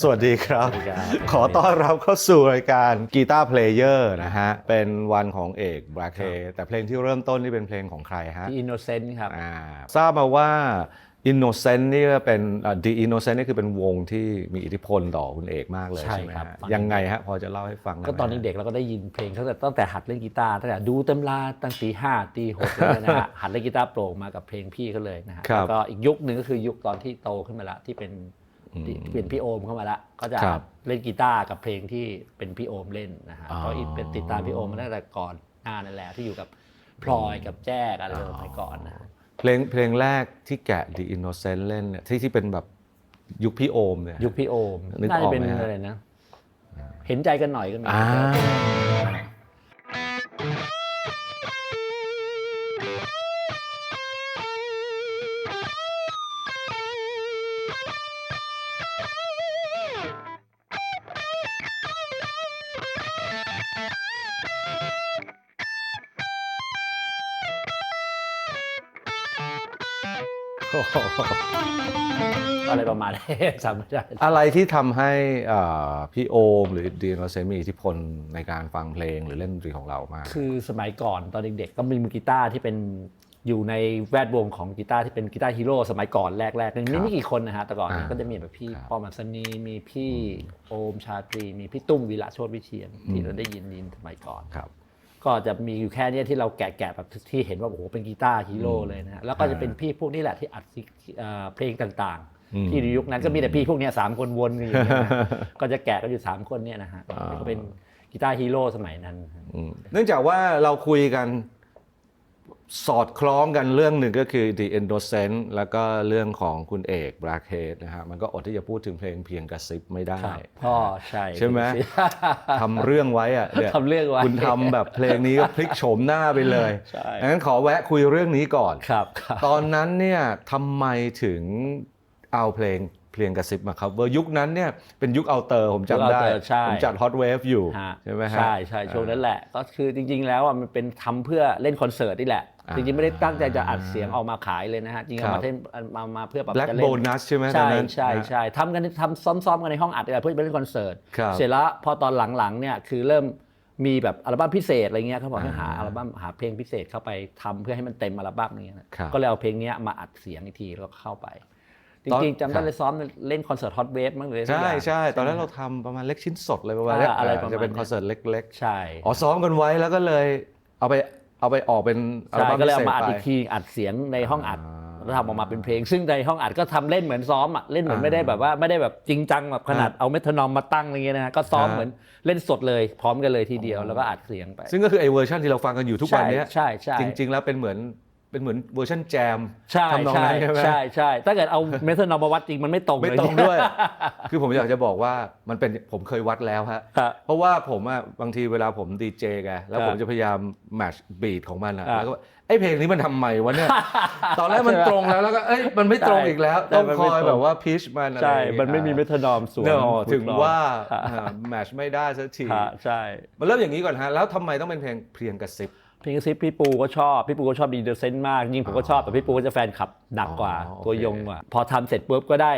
สวัสดีครับสวัสดีครับ ขอต้อนรับเข้าสู่รายการกีตาร์เพลเยอร์นะฮะ เป็นวันของเอกบราเคแต่เพลงที่เริ่มต้นนี่เป็นเพลงของใครฮะที่อินโนเซนต์ครับอ่าทราบมาว่า Innocent นี่ก็เป็นอ่า The Innocent นี่คือเป็นวงที่มีอิทธิพลต่อคุณเอกมากเลยใช่ใช่ไหมครับ ฮะฟังยังไงฮะพอจะเล่าให้ฟังได้ก็ไหมตอนเด็กๆเราก็ได้ยินเพลงตั้งแต่ตั้งแต่หัดเล่นกีตาร์ตั้งแต่ดูตำราตั้งตีห้าตีหกเลยนะฮะ หัดเล่นกีตาร์โปร่งมากับเพลงพี่เขาเลยนะฮะครับ แล้วก็อีกยุคหนึ่งก็คือยุคตอนที่โตขึ้นมาละที่เป็น ที่ที่เป็นพี่โอมเข้ามาละก็จะครับเล่นกีตาร์กับเพลงที่เป็นพี่โอมเล่นนะฮะอ๋อก็เป็นติดตามพี่โอมมาตั้งแต่ก่อนหน้านั่นแหละที่อยู่กับพลอยกับแจ้กอะไรสมัยก่อนนะฮะเพลงเพลงแรกที่แกะ The Innocent เล่นเนี่ยที่ที่เป็นแบบยุคพี่โอมเนี่ยยุคพี่โอมนึกออกน่าจะเป็นไหมฮะอะไรนะ เห็นใจกันหน่อยก็มี อ่าโอ้โหอะไรประมาณนี้จำไม่ได้ อะไรที่ทำให้อ่าพี่โอมหรือดีนอเซนมีอิทธิพลในการฟังเพลงหรือเล่นดนตรีของเรามาก คือสมัยก่อนตอนเด็กๆ ก็มีมือกีตาร์ที่เป็นอยู่ในแวดวงของกีตาร์ที่เป็นกีตาร์ฮีโร่สมัยก่อนแรกๆนึงครับไม่มีกี่คนนะฮะแต่ก่อนอ่าก็จะมีแบบพี่ครับ ปอมอัศนีมีพี่โอมชาตรี มีพี่ตุ้มวีระโชติวิเชียนที่เราได้ยินยินสมัยก่อน ครับ ก็จะมีอยู่แค่เนี้ยที่เราแกะแกะแบบที่เห็นว่าโอ้โหเป็นกีตาร์ฮีโร่เลยนะฮะแล้วก็จะเป็นพี่พวกนี้แหละที่อัดซิเอ่อเพลงต่างอืมๆที่ในยุคนั้นก็มีแต่พี่พวกเนี้ยสามคนวนกันอยู่อย่างเงี้ยนะก็จะแกะกันอยู่สามคนเนี่ยนะฮะอ่าก็เป็นกีตาร์ฮีโร่สมัยนั้นอืมเนื่องจากว่าเราคุยกัน สอดคล้องกันเรื่องหนึ่งก็คือ The Innocent แล้วก็เรื่องของคุณเอกบราเคสนะฮะมันก็อดที่จะพูดถึงเพลงเพียงกระซิบไม่ได้ครับพ่อใช่ใช่ไหมทำเรื่องไว้อะเนี่ยทำเรื่องไว้คุณทำแบบเพลงนี้ก็พลิกโฉมหน้าไปเลยใช่งั้นขอแวะคุยเรื่องนี้ก่อนครับครับ ตอนนั้นเนี่ยทำไมถึงเอาเพลงเพลงกระซิบมาครับเวอร์ยุคนั้นเนี่ยเป็นยุคเอาเตอร์ผมจำได้ยุค Alter ใช่ผมจัดฮอตเวฟอยู่ฮะใช่ไหมฮะใช่ใช่ช่วงนั้นแหละ ก็คือจริง ๆ แล้วอะมันเป็นทำเพื่อเล่นคอนเสิร์ตนี่แหละอ่า จริงๆ ไม่ได้ตั้งใจจะอัดเสียงออกมาขายเลยนะฮะ จริงๆครัเอาบมาเล่นมามาเพื่อแบบ Black จะเล่น Bonus ใช่ไหมตอนใช่นั้นใช่นะใช่ทำกันทำซ้อมๆกันในห้องอัดอะไรเพื่อจะไปเล่นคอนเสิร์ต ครับ เสร็จแล้วพอตอนหลังๆเนี่ยคือเริ่มมีแบบอัลบั้มพิเศษอะไรเงี้ยเขาบอกให้หาอ่าอัลบั้มหาเพลงพิเศษเข้าไปทำเพื่อให้มันเต็มอัลบั้มอะไรเงี้ยนะครับ ก็เลยเอาเพลงเนี้ยมาอัดเสียงอีกทีแล้วก็เข้าไปจตอนริงๆจำครัได้บเลยซ้อมเล่นคอนเสิร์ตฮอตเวฟมั้งเลยใช่สักอย่าง ใช่ตอนนั้นไหมเราทำประมาณเล็กชิ้นสดเลยประมาณเนี้ยอ่าอะไรประมาณจะเป็นเนี้ย คอนเสิร์ตเล็กใช่ ๆอ๋อซ้อมกันไว้แล้วก็เลยเอาไป เอาไปออกเป็นอัลใช่บั้มก็พิเลยเศเอาษมาอัดไปอีกทีอัดเสียงในห้องอัดอ่าแล้วทำออกมาเป็นเพลง ซึ่งในห้องอัดก็ทำเล่นเหมือนซ้อมอะเล่นเหมือนอ่าไม่ได้แบบว่าไม่ได้แบบจริงจังแบบขนาดอ่าเอาเมทานอมมาตั้งอะไรเงี้ยนะฮะก็ซ้อมอ่าเหมือนเล่นสดเลยพร้อมกันเลยทีเดียวแล้วก็อัดเสียงไป ซึ่งก็คือไอเวอร์ชันที่เราฟังกันอยู่ทุกวันเนี้ยใช่ใช่จใช่ริง ๆ แล้วเป็นเหมือน เป็นเหมือนเวอร์ชันแจมใช่ทำนองใช่นั้นใช่ไหมใช่ใช่ถ้าเกิดเอาเมทานอมมาวัดจริงมันไม่ตรงไม่เลยตรงด้วย คือผมอยากจะบอกว่ามันเป็นผมเคยวัดแล้วฮะครับ เพราะว่าผมอะบางทีเวลาผมดีเจแกแล้วครับผมจะพยายามแมชบีทของมันอะครับแล้วก็ไอ้เพลงนี้มันทำไมวะเนี่ย ตอนแรกมันตรงแล้วแล้วก็เอ้ยมันไม่ตรงอีกแล้ว ใช่ต้องมันคไม่อยตรงแบบว่าพีชมันอะไรใช่ อย่างเงี้ยมันไม่มีเมทานอมสวมเนอะฟุตถึงร้องว่าฮะแมชไม่ได้สักทีฮะใช่ มันเริ่มอย่างนี้ก่อนฮะแล้วทำไมต้องเป็นเพลงเพลียงกระซิบ เพลงกระซิบพี่ปูก็ชอบ พี่ปูก็ชอบดีเดอร์เซนต์มาก จริงๆผมก็ชอบ แต่พี่ปูก็จะแฟนคลับหนักกว่าอ๋อโอเคตัวยงกว่า พอทำเสร็จปุ๊บก็ได้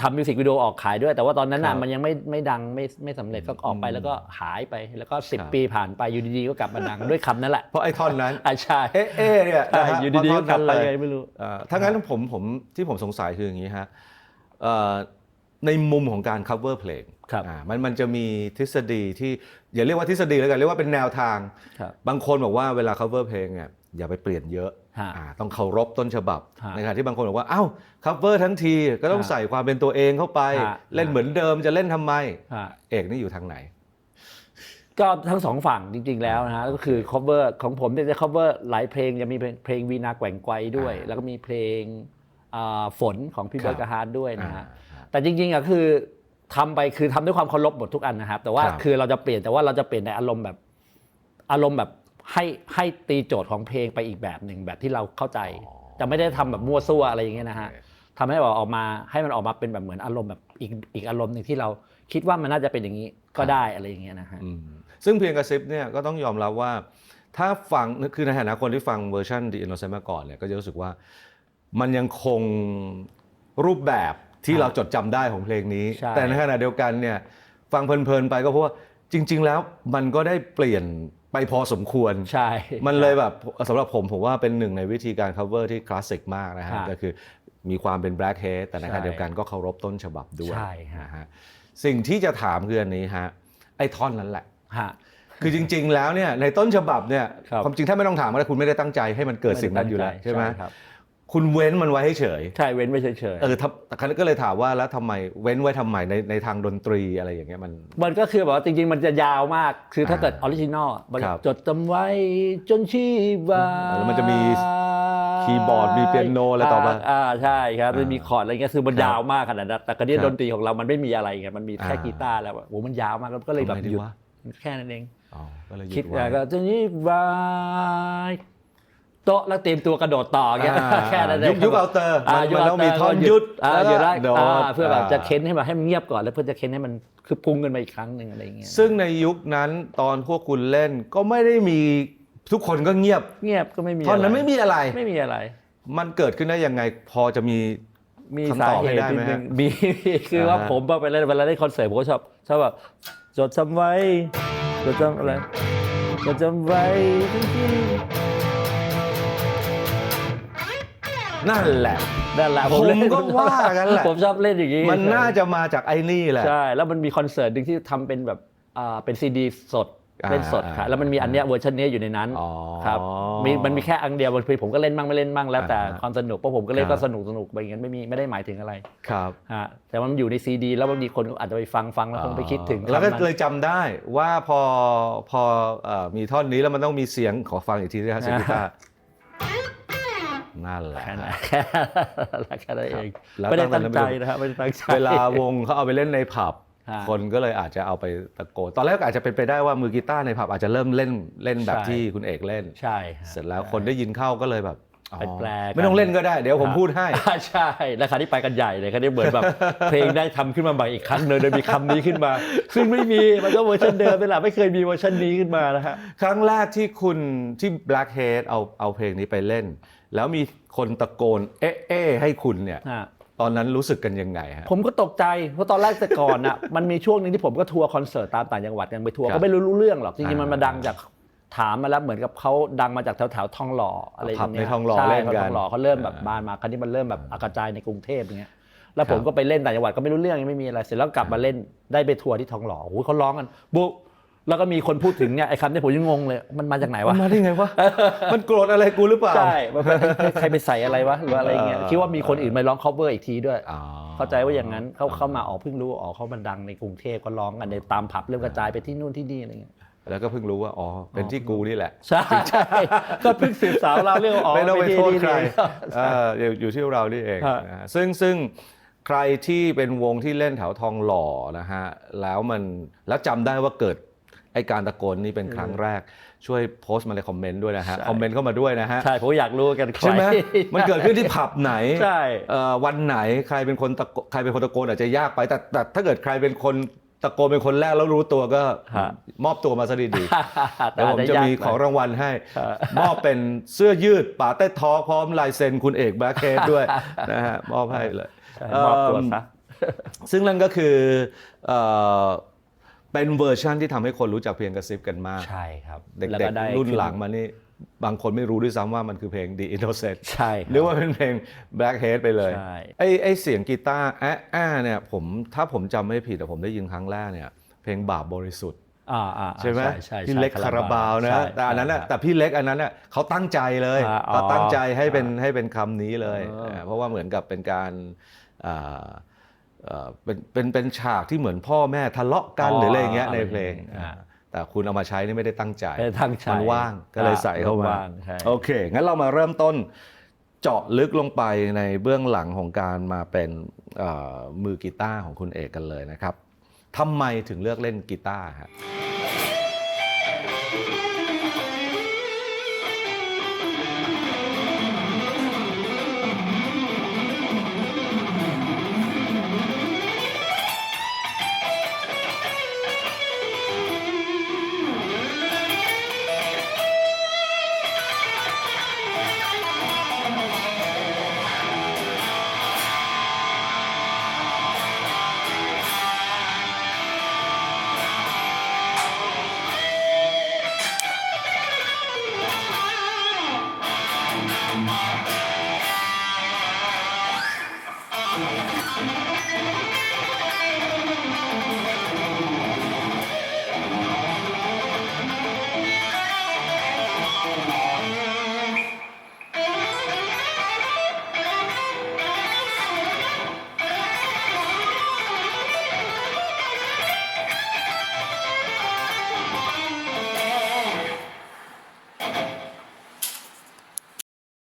ทำมิวสิกวิดีโอออกขายด้วย แต่ว่าตอนนั้นครัน่ะบมันยังไม่ไม่ดังไม่ไม่สำเร็จก็ออกไปอืมแล้วก็หายไปแล้วก็ ครับ 10 ปีผ่านไปอยู่ดีๆก็กลับมาดังด้วยคำนั้นแหละเพราะไอ้ท่อนนั้นอ่าใช่เอ๊ะเอ๊ะเนี่ยใช่นะฮะอยู่ดีๆก็กลับไปเพราะท่อนไงนั้นเลยไม่รู้ เอ่อถ้างั้นผมผมที่ผมสงสัยคืออย่างนี้ฮะเอ่อในมุมของการ cover เพลงครับอ่า มันมันจะมีทฤษฎีที่อย่าเรียกว่าทฤษฎีแล้วกันเรียกว่าเป็นแนวทางครับบางคนบอกว่าเวลา cover เพลงเนี่ยอย่าไปเปลี่ยนเยอะฮะอ่าต้องเคารพต้นฉบับฮะในขณะที่บางคนบอกว่า เอ้า cover ทั้งทีก็ต้องฮะใส่ความเป็นตัวเองเข้าไปฮะเล่นเหมือนเดิมจะเล่นทำไมฮะเอกนี่อยู่ทางไหน ก็ทั้งสองฝั่งจริง ๆ แล้วนะฮะก็คือ cover ของผมเนี่ยจะ cover หลายเพลงจะมีเพลงเพลงวีนาแกว่งไกวด้วยอ่าแล้วก็มีเพลงอ่าฝนของพี่ครับเบิร์กฮาร์ดด้วยนะฮะอ่าแต่จริงๆอะคือ ทำไปคือทำด้วยความเคารพหมดทุกอันนะครับ แต่ว่าครับคือเราจะเปลี่ยนแต่ว่าเราจะเปลี่ยนในอารมณ์แบบอารมณ์แบบให้ให้ตีโจทย์ของเพลงไปอีกแบบหนึ่งแบบที่เราเข้าใจ จะไม่ได้ทำแบบมั่วซั่วอะไรอย่างเงี้ยนะฮะทำให้แบบออกมาให้มันออกมาเป็นแบบเหมือนอารมณ์แบบอีกอีกอารมณ์หนึ่งที่เราคิดว่ามันน่าจะเป็นอย่างนี้ก็ได้อะไรอย่างเงี้ยนะฮะอืมซึ่งเพลงกระซิบเนี่ยก็ต้องยอมรับว่า ถ้าฟังคือในฐานะคนที่ฟังเวอร์ชัน The Innocent มาก่อนเนี่ยก็จะรู้สึกว่ามันยังคงรูปแบบ ที่ครับเราจดจำได้ของเพลงนี้ใช่แต่ในขณะเดียวกันเนี่ยฟังเพลินๆไปก็เพราะว่าจริง ๆ แล้วมันก็ได้เปลี่ยนไปพอสมควร ใช่ มันเลยแบบสำหรับผมผมว่าเป็นหนึ่งในวิธีการ cover ที่คลาสสิกมากนะฮะฮะก็คือมีความเป็น black head แต่ในขณะใช่เดียวกันก็เคารพต้นฉบับด้วยใช่ฮะนะฮะสิ่งที่จะถามคืออันนี้ฮะไอ้ท่อนนั้นแหละฮะคือจริง ๆ แล้วเนี่ยในต้นฉบับเนี่ยครับความจริงถ้าไม่ต้องถามว่าคุณไม่ได้ตั้งใจให้มันเกิดสิ่งนั้นอยู่แล้วใช่ไหม ครับคุณเว้นมันไว้ให้เฉย ใช่เว้นไว้เฉยเออทัก็เลยถามว่าแล้วทำไมเว้นไว้ทำไมในในทางดนตรีอะไรอย่างเงี้ยมันๆมันก็คือแบบว่าจริงๆ มันจะยาวมาก คือถ้าอ่าเกิดออริจินอลมันครับจดจำไว้จนชีวาแล้วมันจะมีคีย์บอร์ดมีเปียโนอะไรต่อมาอ่าใช่ครับอ่ามัมันมีคอร์ดอะไรเงี้ยคือมันครับยาวมากขนาดนั้นแต่กระเดี่ยครับดนตรีของเรามันไม่มีอะไรไงมันมีแค่อ่า กีตาร์แล้วอะโอ้มันยาวมากแล้วก็เลยแบบทำไมดีหยุดวะแค่นั้นเอง อ๋อก็เลยหยุคิดดไว้ แล้วก็จะนี่วาย โต๊ะแล้วเตรียมตัวกระโดดต่อเงี้ยอ่าแค่นั้นเองยุคยุคเอาเตอร์มันยุคมันเาต้องมีเตร์ท่อนก็หยุดอ่าแล้วก็หยุดได้โดดอ่าเพื่อแบบอ่าจะเค้นให้แบบให้มันเงียบก่อนแล้วเพื่อจะเค้นให้มันคือพุ่งขึ้นมาอีกครั้งหนึ่งอะไรอย่างเงี้ยซึ่งในยุคนั้นตอนพวกคุณเล่นก็ไม่ได้มีทุกคนก็เงียบเงียบก็ไม่มีตอนนั้นะรไม่มีอะไรไม่มีอะไร มันเกิดขึ้นได้ยังไงพอจะมีมีคำสาตอบเหให้ตุได้ไหมนิดนึงฮะมีคือว่าอ่าฮะผมไปเล่นเวลาเล่นคอนเสิร์ตผมก็ชอบชอบแบบจดจำไว้จดจำอะไรจดจำไว้จริง นั่นแหละๆนั่นแหละผมเล่นก็ว่ากันแหละผมชอบเล่นอย่างนี้มันน่าจะมาจากไอ้นี่แหละใช่แล้วมันมีคอนเสิร์ตหนึ่งที่ทำเป็นแบบอ่าเป็นซีดีสดอ่าเล่นสดค่ะอ่าแล้วมันมีอันเนี้ยเวอร์ชันเนี้ยอยู่ในนั้นอ๋อครับมีมันมีแค่อันเดียวบางทีผมก็เล่นบ้างไม่เล่นบ้างแล้วแต่อ่าความสนุกเพราะผมก็เล่นครัก็บสนุกสนุกไปอย่างนั้นไม่มีไม่ได้หมายถึงอะไรครับฮะแต่ว่ามันอยู่ในซีดี แล้วบางทีคนก็อาจจะไปฟังฟังแล้วคงไปคิดถึงแล้วก็คำนั้นเลยจำได้ว่าพอพอเอ่อมีท่อนนี้แล้วมันต้องมีเสียงขอฟังอีกทีนะครับเสียงกีตาร์ นั่นแหละ แค่นั้นแค่นั้นแค่นั้นเองแล้วไม่ได้ตั้ตั้งงแต่ใจนั้นนะครับไม่ได้ตั้งใจ เวลาวงเขาเอาไปเล่นในผับ ฮะคนก็เลยอาจจะเอาไปตะโกนตอนแรกอาจจะเป็นไปได้ว่ามือกีตาร์ในผับอาจจะเริ่มเล่นเล่นแบบใช่ ที่คุณเอกเล่น ใช่ฮะ เสร็จแล้วคนได้ยินเข้าก็เลยแบบอ๋อไปแปลกัน ไม่ต้องเล่นก็ได้เดี๋ยวผมพูดให้ อ่าใช่แล้วคราวนี้ไปกันใหญ่เลยคราวนี้เหมือนแบบ เพลงได้ทำขึ้นมาใหม่อีกครั้งหนึ่งโดยมีคำนี้ขึ้นมา ซึ่งไม่มีมันก็เวอร์ชันเดิมนี่แหละไม่เคยมีเวอร์ชันนี้ขึ้นมานะฮะ ครั้งแรกที่คุณที่ Blackhead เอาเอาเพลงนี้ไปเล่น แล้วมีคนตะโกน เอ๊ะเอ๊ะให้คุณเนี่ยฮะตอนนั้นรู้สึกกันยังไงฮะ ผมก็ตกใจ เพราะตอนแรกแต่ก่อนอะ มันมีช่วงหนึงที่ผมก็ทัวร์คอนเสิร์ตตามต่างจังหวัดกันไปทัวร์ครับก็ไม่รู้รู้เรื่องหรอกจริงๆมันมาอ่าดังจากถามมาแล้วเหมือนกับเขาดังมาจากแถวแถวๆทองหล่ออะไรอย่างเงี้ยผับในทองหล่อใช่เล่นกันทองหล่อเขาเริ่มแบบอ่า บานมาคราวนี้มันเริ่มแบบกระจายในกรุงเทพอย่างเงี้ยแล้วผมครับก็ไปเล่นต่างจังหวัดก็ไม่รู้เรื่องยังไม่มีอะไรเสร็จแล้วกลับมาเล่นได้ไปทัวร์ที่ทองหล่อโอ้โหเขาร้องกันบุ๊ แล้วก็มีคนพูดถึงเนี่ยไอ้คำนี้ผมยังงงเลย มันมาจากไหนมัวะนมาได้ไงวะมันโกรธอะไรกูหรือเปล่าใช่มันเป็นใครไปใส่อะไรวะหรือว่าอะไรเงี้ยเออคิดว่ามีคนอื่นมาร้อง cover อีกทีด้วยอ๋อเข้าใจว่าอย่างนั้นเขาเข้ามาออกเพิ่งรู้อ๋อเขามันดังในกรุงเทพก็ร้องกันในตามผับเริ่มกระจายไปที่นู่นที่นี่อะไรเงี้ยแล้วก็เพิ่งรู้ว่าอ๋อเป็นที่กูนี่แหละใช่ใช่ก็เพิ่งสืบสาวเราวเรื่องอ๋อไม่ต้องไปที่โทษนี่ใครนี่เอออยู่อยู่ที่เรานี่เองฮะนะฮะซึ่งซึ่งใครที่เป็นวงที่เล่นแถวทองหล่อนะฮะแล้วมันแล้วจำได้ว่าเกิด ไอการตะโกนนี่เป็นครั้งแรกช่วยโพสต์มาในคอมเมนต์ด้วยนะฮะ คอมเมนต์เข้ามาด้วยนะฮะ ใช่ผมอยากรู้กันใครใช่ไหมมันเกิดขึ้นที่ผับไหนใช่เอ่อวันไหนใครเป็นคนตะโกใครเป็นคนตะโกนอาจจะยากไปแต่แต่ถ้าเกิดใครเป็นคนตะโกนเป็นคนแรกแล้วรู้ตัวก็ฮะมอบตัวมาซะดีๆแต่เดี๋ยวผมจะมียากหน่ยของรางวัลให้ฮะมอบเป็นเสื้อยืดป่าเต้ทอพร้อมลายเซ็นคุณเอกแบล็คเคสด้วยนะฮะมอบให้เลยใช่มอบตัวซะซึ่งนั่นก็คือ เอ่อเป็นเวอร์ชันที่ทำให้คนรู้จักเพลงกระซิบกันมาก ใช่ครับเด็กแล้วก็ได้ๆรุ่นหลังมานี่บางคนไม่รู้ด้วยซ้ำว่ามันคือเพลง The Innocent ใช่ครับหรือว่าเป็นเพลง Blackhead ไปเลยใช่ ไอ้ไอ้เสียงกีตาร์แอะแอะเนี่ยผมถ้าผมจำไม่ผิดแต่ผมได้ยินครั้งแรกเนี่ยเพลงบาปบริสุทธิ์อ่าอ่าใช่ไหมใช่พี่เล็กคาราบาวนะใช่ แต่อันนั้นน่ะใช่แต่พี่เล็กอันนั้นน่ะเขาตั้งใจเลยอ่าอ๋อเขาตั้งใจให้เป็นให้เป็นคำนี้เลยเออเออเพราะว่าเหมือนกับเป็นการอ่า เอ่อเป็นเป็นเป็นฉากที่เหมือนพ่อแม่ทะเลาะกันหรืออะไรอย่างเงี้ยในเพลงอ่าอ่า แต่คุณเอามาใช้นี่ไม่ได้ตั้งใจไม่ได้ตั้งใจมันว่างก็เลยใส่เข้ามา ว่างใช่ โอเค งั้นเรามาเริ่มต้นเจาะลึกลงไปในเบื้องหลังของการมาเป็นเอ่อมือกีตาร์ของคุณเอกกันเลยนะครับทำไมถึงเลือกเล่นกีตาร์ฮะ